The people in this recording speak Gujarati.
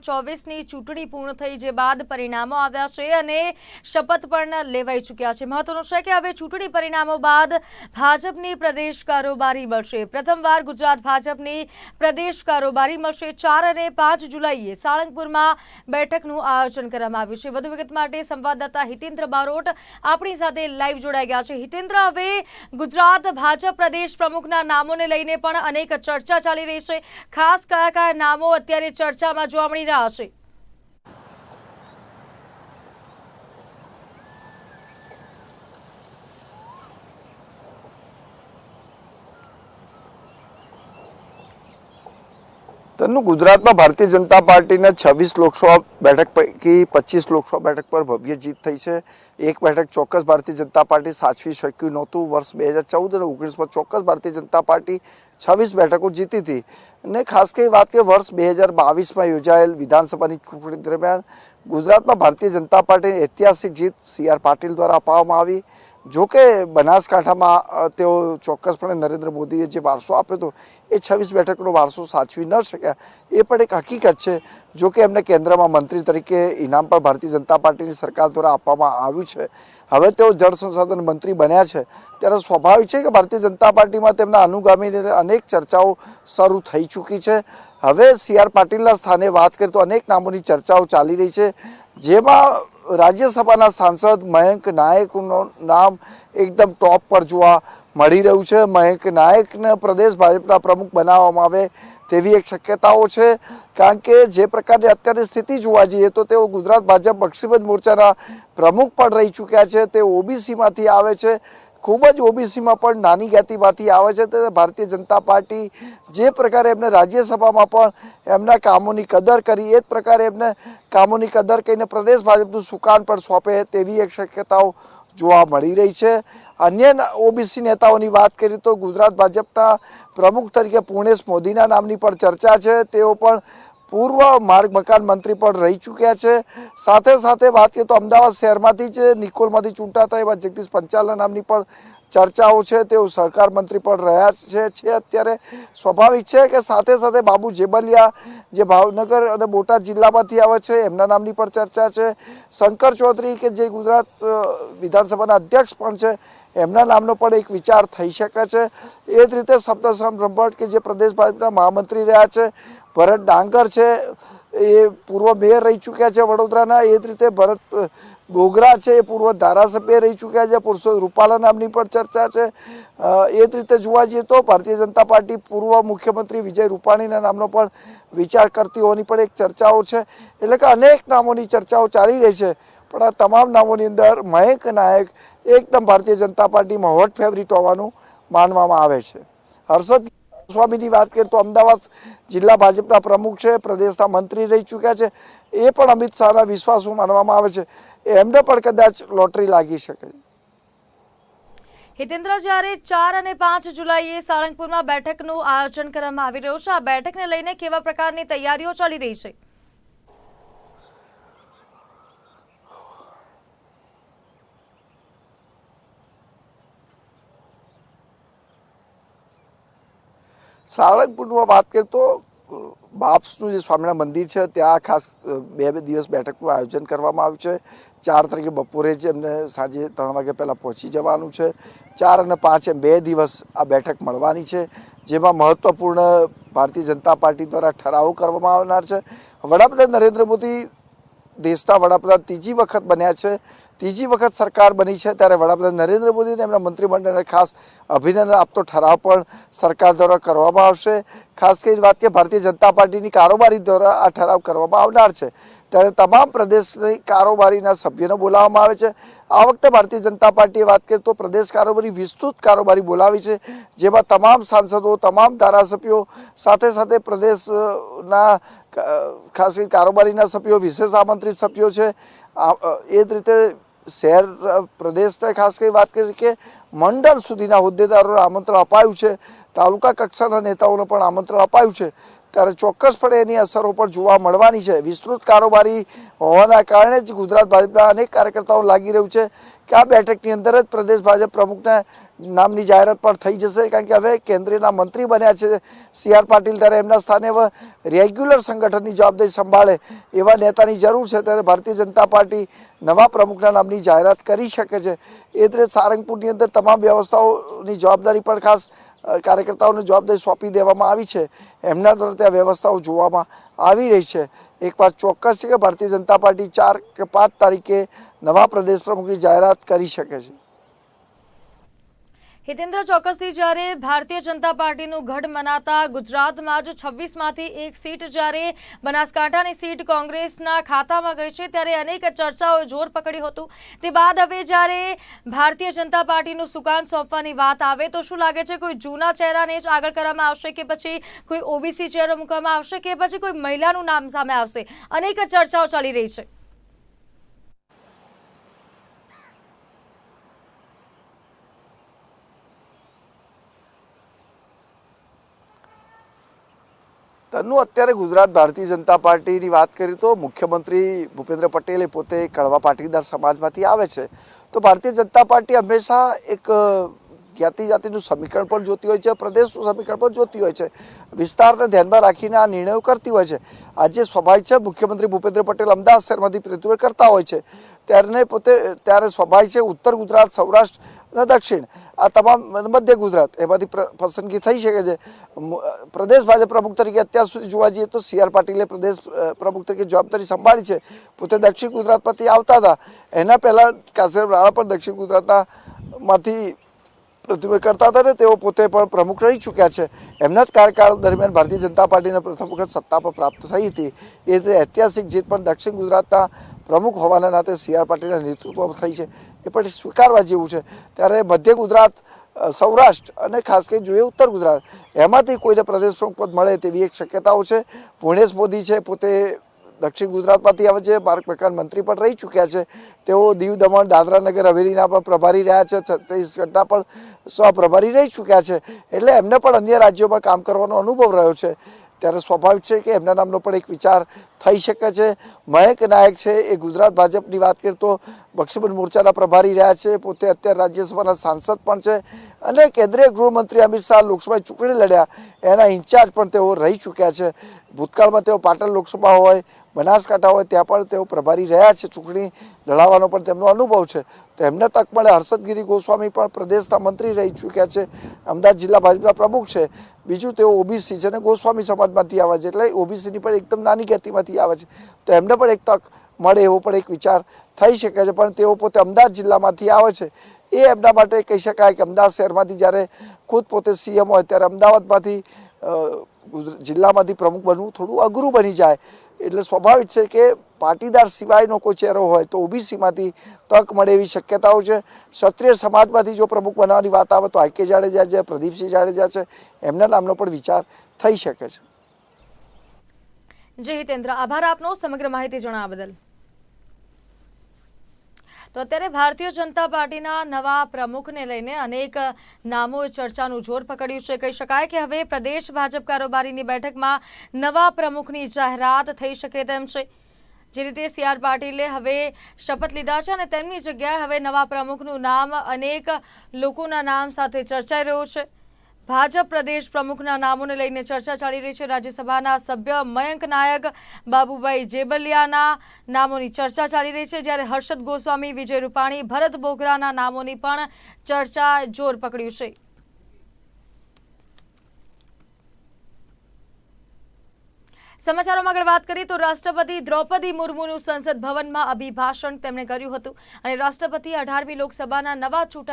ચોવીસની ચૂંટણી પૂર્ણ થઈ જે બાદ પરિણામો આવ્યા છે અને શપથ પણ લેવાઈ ચૂક્યા છે. મહત્વનું છે કે હવે ચૂંટણી પરિણામો બાદ ભાજપની પ્રદેશ કારોબારી મળશે. પ્રથમવાર ગુજરાત ભાજપની પ્રદેશ કારોબારી મળશે. ચાર અને પાંચ જુલાઈએ સાળંગપુરમાં બેઠકનું આયોજન કરવામાં આવ્યું છે. વધુ વિગત માટે સંવાદદાતા હિતેન્દ્ર બારોટ આપણી સાથે લાઈવ જોડાઈ ગયા છે. હિતેન્દ્ર, હવે ગુજરાત ભાજપ પ્રદેશ પ્રમુખના નામોને લઈને પણ અનેક ચર્ચા ચાલી રહી છે. ખાસ કયા કયા નામો અત્યારે ચર્ચામાં જોવા મળી રહ્યા છે તનું ગુજરાતમાં ભારતીય જનતા પાર્ટીના છવ્વીસ લોકસભા બેઠક પૈકી પચીસ લોકસભા બેઠક પર ભવ્ય જીત થઈ છે. એક બેઠક ચોક્કસ ભારતીય જનતા પાર્ટી સાચવી શક્યું નહોતું. વર્ષ બે હજાર ચૌદ અને ઓગણીસમાં ચોક્કસ ભારતીય જનતા પાર્ટી છવ્વીસ બેઠકો જીતી હતી. અને ખાસ કરી વાત કે વર્ષ બે હજાર બાવીસમાં યોજાયેલ વિધાનસભાની ચૂંટણી દરમિયાન ગુજરાતમાં ભારતીય જનતા પાર્ટીની ઐતિહાસિક જીત સી આર પાટીલ દ્વારા અપાવવામાં આવી. જો કે બનાસકાંઠામાં તેઓ ચોક્કસપણે નરેન્દ્ર મોદીએ જે વારસો આપ્યો હતો, એ છવ્વીસ બેઠકનો વારસો સાચવી ન શક્યા. એ પણ એક હકીકત છે. જો કે એમને કેન્દ્રમાં મંત્રી તરીકે ઇનામ પણ ભારતીય જનતા પાર્ટીની સરકાર દ્વારા આપવામાં આવ્યું છે. હવે તેઓ જળ સંસાધન મંત્રી બન્યા છે. ત્યારે સ્વાભાવિક છે કે ભારતીય જનતા પાર્ટીમાં તેમના અનુગામીને અનેક ચર્ચાઓ શરૂ થઈ ચૂકી છે. હવે સી આર પાટીલના સ્થાને વાત કરીએ તો અનેક નામોની ચર્ચાઓ ચાલી રહી છે. જેમાં રાજ્યસભાના સાંસદ મયંક નાયકનું નામ એકદમ ટોપ પર જોવા મળી રહ્યું છે. મયંક નાયકને પ્રદેશ ભાજપના પ્રમુખ બનાવવામાં આવે તેવી એક શક્યતાઓ છે. કારણ કે જે પ્રકારની અત્યારની સ્થિતિ જોવા જઈએ તો તેઓ ગુજરાત ભાજપ બક્ષીબંધ મોરચાના પ્રમુખ પણ રહી ચૂક્યા છે. તે ઓબીસીમાંથી આવે છે. ખૂબ જ ઓબીસીમાં પણ નાની જ્ઞાતિમાંથી આવે છે તે ભારતીય જનતા પાર્ટી જે પ્રકારે એમને રાજ્યસભામાં પણ એમના કામોની કદર કરી, એ જ પ્રકારે એમને કામોની કદર કરીને પ્રદેશ ભાજપનું સુકાન પણ સોંપે તેવી એક શક્યતાઓ જોવા મળી રહી છે. અન્ય ઓબીસી નેતાઓની વાત કરીએ તો ગુજરાત ભાજપના પ્રમુખ તરીકે પૂર્ણેશ મોદીના નામની પણ ચર્ચા છે. તેઓ પણ પૂર્વ માર્ગ મકાન મંત્રી પણ રહી ચૂક્યા છે. સાથે સાથે વાત કરીએ તો અમદાવાદ શહેરમાંથી જ નિકોલમાંથી ચૂંટાતા એવા જગદીશ પંચાલના નામની પણ ચર્ચાઓ છે. તેઓ સહકાર મંત્રી પણ રહ્યા છે છે અત્યારે. સ્વાભાવિક છે કે સાથે સાથે બાબુ જેબલિયા, જે ભાવનગર અને બોટાદ જિલ્લામાંથી આવે છે, એમના નામની પણ ચર્ચા છે. શંકર ચૌધરી કે જે ગુજરાત વિધાનસભાના અધ્યક્ષ પણ છે, એમના નામનો પણ એક વિચાર થઈ શકે છે. એ જ રીતે શબ્દસમ બ્રહ્મભટ્ટ કે જે પ્રદેશ ભાજપના મહામંત્રી રહ્યા છે ભરત ડાંગર છે, એ પૂર્વ મેયર રહી ચૂક્યા છે વડોદરાના, એ જ રીતે ભરત બોગરા છે, એ પૂર્વ ધારાસભ્ય રહી ચૂક્યા છે, પુરુષો, રૂપાલા નામની પણ ચર્ચા છે. એ જ રીતે જોવા જઈએ તો ભારતીય જનતા પાર્ટી પૂર્વ મુખ્યમંત્રી વિજય રૂપાણીના નામનો પણ વિચાર કરતી હોવાની પણ એક ચર્ચાઓ છે. એટલે કે અનેક નામોની ચર્ચાઓ ચાલી રહી છે, પણ આ તમામ નામોની અંદર મયંક નાયક એકદમ ભારતીય જનતા પાર્ટીમાં હોટ ફેવરિટ હોવાનું માનવામાં આવે છે. હર્ષદ સ્વામીની વાત કરીએ તો અમદાવાદ જિલ્લા ભાજપના પ્રમુખ છે, પ્રદેશના મંત્રી રહી ચૂક્યા છે. એ પણ અમિત શાહના વિશ્વાસુ માનવામાં આવે છે. એમને પણ કદાચ લોટરી લાગી શકે. હિતેન્દ્ર, જ્યારે ચાર અને પાંચ જુલાઈએ સાળંગપુરમાં બેઠકનું આયોજન કરવામાં આવી રહ્યું છે. આ બેઠકને લઈને કેવા પ્રકારની તૈયારીઓ ચાલી રહી છે? સાળંગપુરમાં વાત કરીએ તો બાપ્સનું જે સ્વામિનારાયણ મંદિર છે, ત્યાં ખાસ બે બે દિવસ બેઠકનું આયોજન કરવામાં આવ્યું છે. ચાર તારીખે બપોરે જ એમને સાંજે ત્રણ વાગે પહેલાં પહોંચી જવાનું છે. ચાર અને પાંચ એમ બે દિવસ આ બેઠક મળવાની છે, જેમાં મહત્ત્વપૂર્ણ ભારતીય જનતા પાર્ટી દ્વારા ઠરાવો કરવામાં આવનાર છે. વડાપ્રધાન નરેન્દ્ર મોદી દેશના વડાપ્રધાન ત્રીજી વખત બન્યા છે. ત્રીજી વખત સરકાર બની છે ત્યારે વડાપ્રધાન નરેન્દ્ર મોદીને એમના મંત્રીમંડળને ખાસ અભિનંદન આપતો ઠરાવ પણ સરકાર દ્વારા કરવામાં આવશે. ખાસ કરી વાત કે ભારતીય જનતા પાર્ટીની કારોબારી દ્વારા આ ઠરાવ કરવામાં આવનાર છે. ત્યારે તમામ પ્રદેશની કારોબારીના સભ્યોને બોલાવવામાં આવે છે. આ વખતે ભારતીય જનતા પાર્ટીએ વાત કરીએ તો પ્રદેશ કારોબારી વિસ્તૃત કારોબારી બોલાવી છે, જેમાં તમામ સાંસદો, તમામ ધારાસભ્યો, સાથે સાથે પ્રદેશના ખાસ કરી કારોબારીના સભ્યો, વિશેષ આમંત્રિત સભ્યો છે. એ જ રીતે શહેર, પ્રદેશને ખાસ કરી વાત કરી કે મંડળ સુધીના હોદ્દેદારોને આમંત્રણ અપાયું છે. તાલુકા કક્ષાના નેતાઓને પણ આમંત્રણ અપાયું છે. ત્યારે ચોક્કસપણે એની અસરો પણ જોવા મળવાની છે. વિસ્તૃત કારોબારી હોવાના કારણે જ ગુજરાત ભાજપના અનેક કાર્યકર્તાઓ લાગી રહ્યું છે કે આ બેઠકની અંદર જ પ્રદેશ ભાજપ પ્રમુખના નામની જાહેરાત પણ થઈ જશે. કારણ કે હવે કેન્દ્રીયના મંત્રી બન્યા છે સી આર પાટીલ, ત્યારે એમના સ્થાને હવે રેગ્યુલર સંગઠનની જવાબદારી સંભાળે એવા નેતાની જરૂર છે. ત્યારે ભારતીય જનતા પાર્ટી નવા પ્રમુખના નામની જાહેરાત કરી શકે છે. એ જ રીતે સારંગપુરની અંદર તમામ વ્યવસ્થાઓની જવાબદારી પણ ખાસ કાર્યકર્તાઓને જવાબદારી સોંપી દેવામાં આવી છે. એમના દ્વારા ત્યાં વ્યવસ્થાઓ જોવામાં આવી રહી છે. એક વાત ચોક્કસ છે કે ભારતીય જનતા પાર્ટી ચાર કે પાંચ તારીખે નવા પ્રદેશ પ્રમુખની જાહેરાત કરી શકે છે. હિતેન્દ્ર ચોક્કસથી જ્યારે ભારતીય જનતા પાર્ટીનું ગઢ મનાતા ગુજરાતમાં જ છવ્વીસમાંથી એક સીટ જ્યારે બનાસકાંઠાની સીટ કોંગ્રેસના ખાતામાં ગઈ છે, ત્યારે અનેક ચર્ચાઓએ જોર પકડ્યું હતું. તે બાદ હવે જ્યારે ભારતીય જનતા પાર્ટીનું સુકાન સોંપવાની વાત આવે, તો શું લાગે છે, કોઈ જૂના ચહેરાને જ આગળ કરવામાં આવશે કે પછી કોઈ ઓબીસી ચહેરો મૂકવામાં આવશે કે પછી કોઈ મહિલાનું નામ સામે આવશે? અનેક ચર્ચાઓ ચાલી રહી છે. તનુ અત્યારે ગુજરાત ભારતીય જનતા પાર્ટીની વાત કરીએ તો મુખ્યમંત્રી ભૂપેન્દ્ર પટેલે પોતે કડવા પાટીદાર સમાજમાંથી આવે છે. તો ભારતીય જનતા પાર્ટી હંમેશા એક જ્ઞાતિ જાતિનું સમીકરણ પણ જોતી હોય છે, પ્રદેશનું સમીકરણ પણ જોતી હોય છે. વિસ્તારને ધ્યાનમાં રાખીને આ નિર્ણયો કરતી હોય છે. આજે સ્વાભાવિક છે, મુખ્યમંત્રી ભૂપેન્દ્ર પટેલ અમદાવાદ શહેરમાંથી પ્રતિભાવ કરતા હોય છે. ત્યારે પોતે, ત્યારે સ્વાભાવિક છે, ઉત્તર ગુજરાત, સૌરાષ્ટ્ર અને દક્ષિણ. આ તમામ મધ્ય ગુજરાત, એમાંથી પસંદગી થઈ શકે છે. પ્રદેશ ભાજપ પ્રમુખ તરીકે અત્યાર સુધી જોવા જઈએ તો સી આર પાટીલે પ્રદેશ પ્રમુખ તરીકે જવાબદારી સંભાળી છે. પોતે દક્ષિણ ગુજરાતમાંથી આવતા હતા. એના પહેલાં કાશ્યપ રાણા પણ દક્ષિણ ગુજરાતના માંથી કરતા હતા ને તેઓ પોતે પણ પ્રમુખ રહી ચૂક્યા છે. એમના જ કાર્યકાળ દરમિયાન ભારતીય જનતા પાર્ટીને પ્રથમ વખત સત્તા પર પ્રાપ્ત થઈ હતી. એ રીતે ઐતિહાસિક જીત પણ દક્ષિણ ગુજરાતના પ્રમુખ હોવાના નાતે સી આર પાટીલના નેતૃત્વમાં થઈ છે. એ પણ સ્વીકારવા જેવું છે. ત્યારે મધ્ય ગુજરાત સૌરાષ્ટ્ર અને ખાસ કરી જોઈએ ઉત્તર ગુજરાત, એમાંથી કોઈને પ્રદેશ પ્રમુખ પદ મળે તેવી એક શક્યતાઓ છે. પુણેશ મોદી છે પોતે દક્ષિણ ગુજરાતમાંથી આવે છે, પાર્ક મકાન મંત્રી પણ રહી ચૂક્યા છે. તેઓ દીવ દમણ, દાદરા નગર, હવેલીના પણ પ્રભારી રહ્યા છે, છત્તીસગઢના પણ સહપ્રભારી રહી ચૂક્યા છે. એટલે એમને પણ અન્ય રાજ્યોમાં કામ કરવાનો અનુભવ રહ્યો છે. ત્યારે સ્વાભાવિક છે કે એમના નામનો પણ એક વિચાર થઈ શકે છે. મહેક નાયક છે એ ગુજરાત ભાજપની વાત કરીએ તો બક્ષીબંધ મોરચાના પ્રભારી રહ્યા છે. પોતે અત્યારે રાજ્યસભાના સાંસદ પણ છે અને કેન્દ્રીય ગૃહમંત્રી અમિત શાહ લોકસભા ચૂંટણી લડ્યા. એના ઇન્ચાર્જ પણ તેઓ રહી ચૂક્યા છે. ભૂતકાળમાં તેઓ પાટણ લોકસભા હોય બનાસકાંઠા હોય ત્યાં પણ તેઓ પ્રભારી રહ્યા છે. ચૂંટણી લડાવવાનો પણ તેમનો અનુભવ છે. તો એમને તક મળે. હર્ષદગીરી ગોસ્વામી પણ પ્રદેશના મંત્રી રહી ચૂક્યા છે. અમદાવાદ જિલ્લા ભાજપના પ્રમુખ છે. બીજું તેઓ ઓબીસી છે અને ગોસ્વામી સમાજમાંથી આવે છે. એટલે ઓબીસીની પણ એકદમ નાની જ્ઞાતિમાંથી આવે છે. તો એમને પણ એક તક મળે એવો પણ એક વિચાર થઈ શકે છે. પણ તેઓ પોતે અમદાવાદ જિલ્લામાંથી આવે છે. એ એમના માટે કહી શકાય કે અમદાવાદ શહેરમાંથી જ્યારે ખુદ પોતે સીએમ હોય ત્યારે અમદાવાદમાંથી જિલ્લામાંથી પ્રમુખ બનવું થોડું અઘરું બની જાય. એટલે સ્વાભાવિક છે કે પાટીદાર સિવાયનો કોઈ ચહેરો હોય તો ઓબીસીમાંથી તક મળે એવી શક્યતાઓ છે. ક્ષત્રિય સમાજમાંથી જો પ્રમુખ બનાવવાની વાત આવે તો આઈકે જાડેજા છે, પ્રદીપસિંહ જાડેજા છે, એમના નામનો પણ વિચાર થઈ શકે છે. જય હિતેન્દ્ર. આભાર આપનો સમગ્ર માહિતી જણાવવા બદલ. તો અત્યારે ભારતીય જનતા પાર્ટીના નવા પ્રમુખને લઈને અનેક નામોએ ચર્ચાનું જોર પકડ્યું છે. કહી શકાય કે હવે પ્રદેશ ભાજપ કારોબારીની બેઠકમાં નવા પ્રમુખની જાહેરાત થઈ શકે તેમ છે. જે રીતે સી આર પાટીલે હવે શપથ લીધા છે અને તેમની જગ્યાએ હવે નવા પ્રમુખનું નામ અનેક લોકોના નામ સાથે ચર્ચાઈ રહ્યું છે. ભાજપ પ્રદેશ પ્રમુખના નામોને લઈને ચર્ચા ચાલી રહી છે. રાજ્યસભાના સભ્ય મયંક નાયક, બાબુભાઈ જેબલિયાના નામોની ચર્ચા ચાલી રહી છે. જ્યારે હર્ષદ ગોસ્વામી, વિજય રૂપાણી, ભરત બોગરાના નામોની પણ ચર્ચા જોર પકડ્યું છે. સમાચારોમાં આગળ વાત કરીએ તો રાષ્ટ્રપતિ દ્રૌપદી મુર્મુનું સંસદ ભવનમાં અભિભાષણ તેમણે કર્યું હતું. અને રાષ્ટ્રપતિ અઢારમી લોકસભાના નવા ચૂંટાયેલા